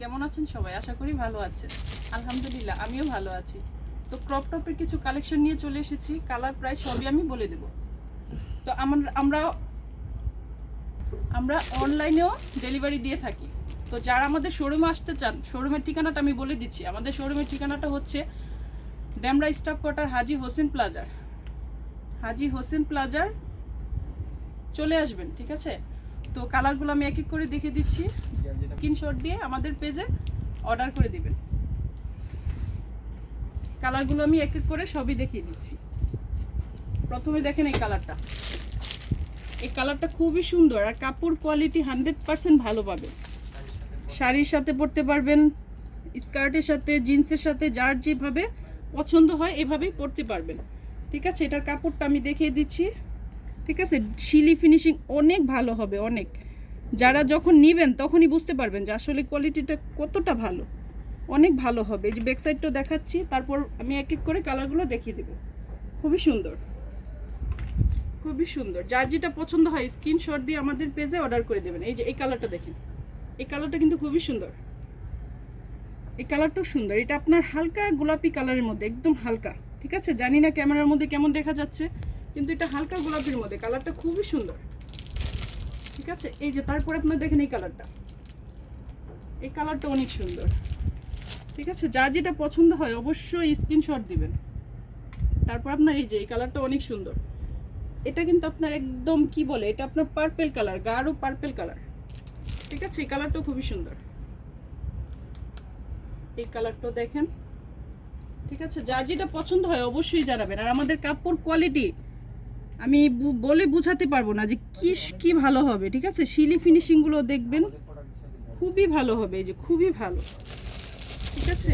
কেমন আছেন সবাই? আশা করি ভালো আছেন। আলহামদুলিল্লাহ, আমিও ভালো আছি। তো ক্রপ টপের কিছু কালেকশন নিয়ে চলে এসেছি। কালার প্রায় সবই আমি বলে দেব। তো আমরা আমরা অনলাইনেও ডেলিভারি দিয়ে থাকি। তো যারা আমাদের শোরুমে আসতে চান শোরুমের ঠিকানাটা আমি বলে দিচ্ছি। আমাদের শোরুমের ঠিকানাটা হচ্ছে ড্যামরা স্টাফ কোয়ার্টার হাজি হোসেন প্লাজার হাজি হোসেন প্লাজার চলে আসবেন, ঠিক আছে? তো কালারগুলো আমি এক এক করে দেখে দিচ্ছি। স্ক্রিনশট দিয়ে আমাদের পেজে অর্ডার করে দিবেন। কালারগুলো আমি এক এক করে সবই দেখিয়ে দিচ্ছি। প্রথমে দেখেন এই কালারটা এই কালারটা খুবই সুন্দর আর কাপড় কোয়ালিটি হান্ড্রেড পার্সেন্ট ভালো পাবে শাড়ির সাথে পরতে পারবেন স্কার্টের সাথে জিন্সের সাথে, যার যেভাবে পছন্দ হয় এভাবেই পরতে পারবেন। ঠিক আছে? এটার কাপড়টা আমি দেখিয়ে দিচ্ছি। ঠিক আছে? শিলি ফিনিশিং অনেক ভালো হবে, অনেক। যারা যখন নেবেন তখনই বুঝতে পারবেন যে আসলে কোয়ালিটিটা কতটা ভালো। অনেক ভালো হবে। এই যে ব্যাক সাইডটাও দেখাচ্ছি, তারপর আমি এক এক করে কালারগুলো দেখিয়ে দেবো। খুবই সুন্দর। খুবই সুন্দর। যার যেটা পছন্দ হয় স্ক্রিনশট দিয়ে আমাদের পেজে অর্ডার করে দেবেন। এই যে, এই কালারটা দেখেন। এই কালারটা কিন্তু খুবই সুন্দর। এই কালারটাও সুন্দর। এটা আপনার হালকা গোলাপি কালারের মধ্যে, একদম হালকা। ঠিক আছে? জানি না ক্যামেরার মধ্যে কেমন দেখা যাচ্ছে। কিন্তু এটা হালকা গোলাপির মধ্যে, কালারটা খুবই সুন্দর। ঠিক আছে? এই যে, তারপরে আপনার দেখেন এই কালারটা। এই কালারটা অনেক সুন্দর। ঠিক আছে? যার যেটা পছন্দ হয়, অবশ্যই স্ক্রিনশট দিবেন। তারপর আপনার এই যে, এই কালারটা অনেক সুন্দর। এটা কিন্তু আপনার একদম কি বলে? এটা আপনার পার্পেল কালার গাঢ় পার্পেল কালার ঠিক আছে? এই কালারটাও খুবই সুন্দর। এই কালারটাও দেখেন। ঠিক আছে? যার যেটা পছন্দ হয়, অবশ্যই জানাবেন। আর আমাদের কাপড় কোয়ালিটি আমি বলে বুঝাতে পারব না যে কি কি ভালো হবে, ঠিক আছে? শিলি ফিনিশিংগুলো দেখবেন, খুবই ভালো হবে, এই যে খুবই ভালো, ঠিক আছে?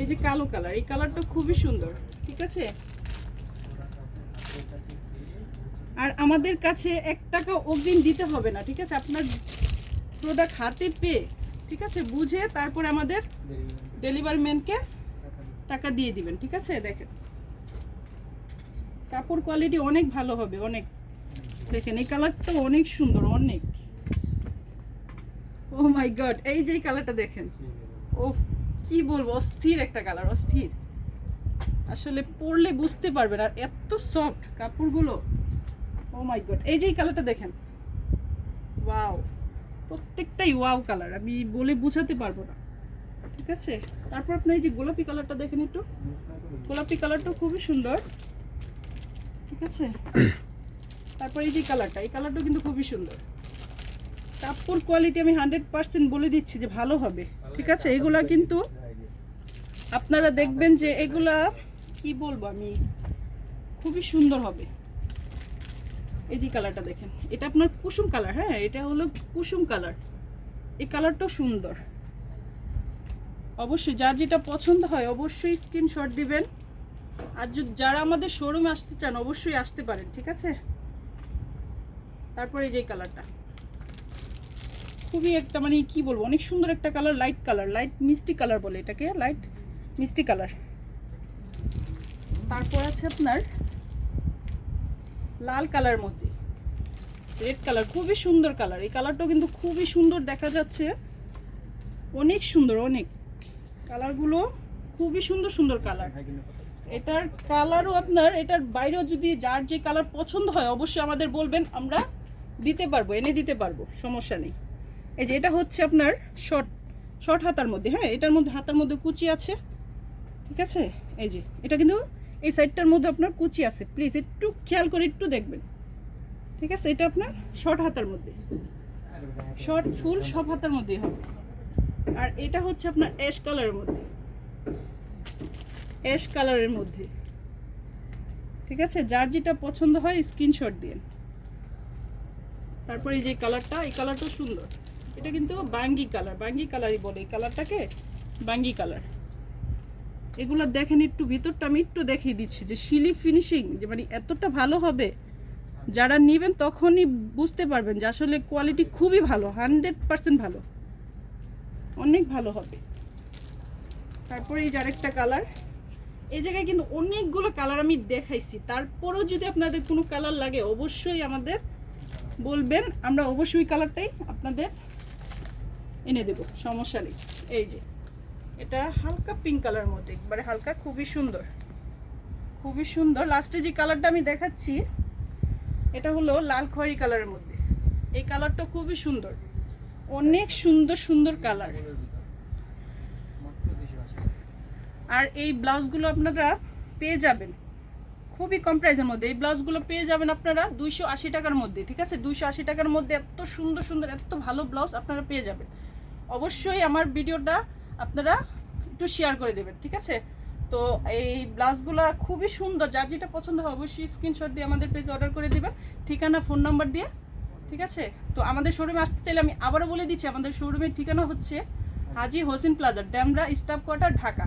এই যে কালো কালার এই কালারটা খুবই সুন্দর, ঠিক আছে? আর আমাদের কাছে এক টাকা অগ্রিম দিতে হবে না, ঠিক আছে? আপনার প্রোডাক্ট হাতে পেয়ে, ঠিক আছে? বুঝে তারপর আমাদের ডেলিভারি ম্যানকে টাকা দিয়ে দিবেন, ঠিক আছে? দেখেন। কাপড় কোয়ালিটি অনেক ভালো হবে, অনেক। দেখেন, এই কালারটা অনেক সুন্দর, অনেক। ও মাই গড এই যে কালারটা দেখেন। ও, কি বলব, অস্থির একটা কালার অস্থির। আসলে পরলে বুঝতে পারবেন আর এত সফট কাপড়গুলো। ও মাই গড এই যে কালারটা দেখেন। ওয়াও প্রত্যেকটাই ওয়াও কালার আমি বলে বুঝাতে পারব না। ঠিক আছে? তারপর আপনি এই যে গোলাপি কালারটা দেখেন একটু। গোলাপি কালারটাও খুবই সুন্দর। আছে? তারপর এই যে কালারটা এই কালারটা কিন্তু খুবই সুন্দর। কাপড় কোয়ালিটি আমি হান্ড্রেড পার্সেন্ট বলে দিচ্ছি যে ভালো হবে, ঠিক আছে? এগুলা কিন্তু আপনারা দেখবেন যে এগুলা, কি বলব আমি, খুবই সুন্দর হবে। এই যে কালারটা দেখেন, এটা আপনার কুসুম কালার হ্যাঁ? এটা হলো কুসুম কালার এই কালারটাও সুন্দর। অবশ্যই, যার যেটা পছন্দ হয় অবশ্যই স্ক্রিনশট দিবেন। আর যারা আমাদের শোরুমে আসতে চান, অবশ্যই আসতে পারেন, ঠিক আছে? তারপরে যে কালারটা খুবই একটা মানে কি বলব, অনেক সুন্দর একটা কালার লাইট কালার লাইট মিষ্টি কালার বলে এটাকে লাইট মিষ্টি কালার তারপর আছে আপনার লাল কালার মধ্যে। রেড কালার খুবই সুন্দর কালার এই কালারটাও কিন্তু খুবই সুন্দর দেখা যাচ্ছে। অনেক সুন্দর, অনেক। কালারগুলো খুবই সুন্দর সুন্দর কালার এটার কালারও আপনার, এটার বাইরেও যদি যার যে কালার পছন্দ হয়, অবশ্যই আমাদের বলবেন, আমরা দিতে পারব, এনে দিতে পারব, সমস্যা নেই। এই যে এটা হচ্ছে আপনার শর্ট শর্ট হাতার মধ্যে হ্যাঁ এটার মধ্যে, হাতার মধ্যে কুচি আছে, ঠিক আছে? এই যে, এটা কিন্তু এই সাইডটার মধ্যে আপনার কুচি আছে, প্লিজ একটু খেয়াল করে একটু দেখবেন। ঠিক আছে? এটা আপনার শর্ট হাতার মধ্যে। শর্ট, ফুল, সব হাতার মধ্যেই হবে। আর এটা হচ্ছে আপনার অ্যাশ কালারের মধ্যে। অ্যাশ কালারের মধ্যে। ঠিক আছে? যার যেটা পছন্দ হয়, স্ক্রিনশট দিন তারপরে যে কালারটা, এই কালারটা সুন্দর। এটা কিন্তু বাঙ্গি কালার। বাঙ্গি কালারই বলে। এই কালারটাকে বাঙ্গি কালার। এগুলো দেখেন একটু ভিতরটা, আমি একটু দেখিয়ে দিচ্ছি যে শিলি ফিনিশিং, যে মানে এতটা ভালো হবে, যারা নেবেন তখনই বুঝতে পারবেন যে আসলে কোয়ালিটি খুবই ভালো, হান্ড্রেড পার্সেন্ট ভালো। অনেক ভালো হবে। তারপরে এই যে আরেকটা কালার। এই জায়গায় কিন্তু অনেকগুলো কালার আমি দেখাইছি। তারপরেও যদি আপনাদের কোনো কালার লাগে, অবশ্যই আমাদের বলবেন। আমরা অবশ্যই কালারটাই আপনাদের এনে দেবো, সমস্যা নেই। এই যে, এটা হালকা পিঙ্ক কালার মধ্যে, একবারে হালকা, খুবই সুন্দর। খুবই সুন্দর। লাস্টে যে কালারটা আমি দেখাচ্ছি, এটা হলো লাল খয়েরি কালারের মধ্যে। এই কালারটা খুবই সুন্দর। অনেক সুন্দর সুন্দর কালার আর এই ব্লাউজগুলো আপনারা পেয়ে যাবেন। খুবই কম প্রাইসের মধ্যে। এই ব্লাউজগুলো পেয়ে যাবেন আপনারা দুইশো আশি টাকার মধ্যে, ঠিক আছে? দুইশো আশি টাকার মধ্যে এত সুন্দর সুন্দর, এত ভালো ব্লাউজ আপনারা পেয়ে যাবেন। অবশ্যই আমার ভিডিওটা আপনারা একটু শেয়ার করে দেবেন, ঠিক আছে? তো এই ব্লাউজগুলো খুবই সুন্দর। যার যেটা পছন্দ হয় অবশ্যই স্ক্রিনশট দিয়ে আমাদের পেজে অর্ডার করে দেবেন। ঠিকানা ফোন নাম্বার দিয়ে, ঠিক আছে? তো আমাদের শোরুমে আসতে চাইলে আমি আবারও বলে দিচ্ছি, আমাদের শোরুমের ঠিকানা হচ্ছে Haji Hossain plaza, Demra staff quarter, Dhaka.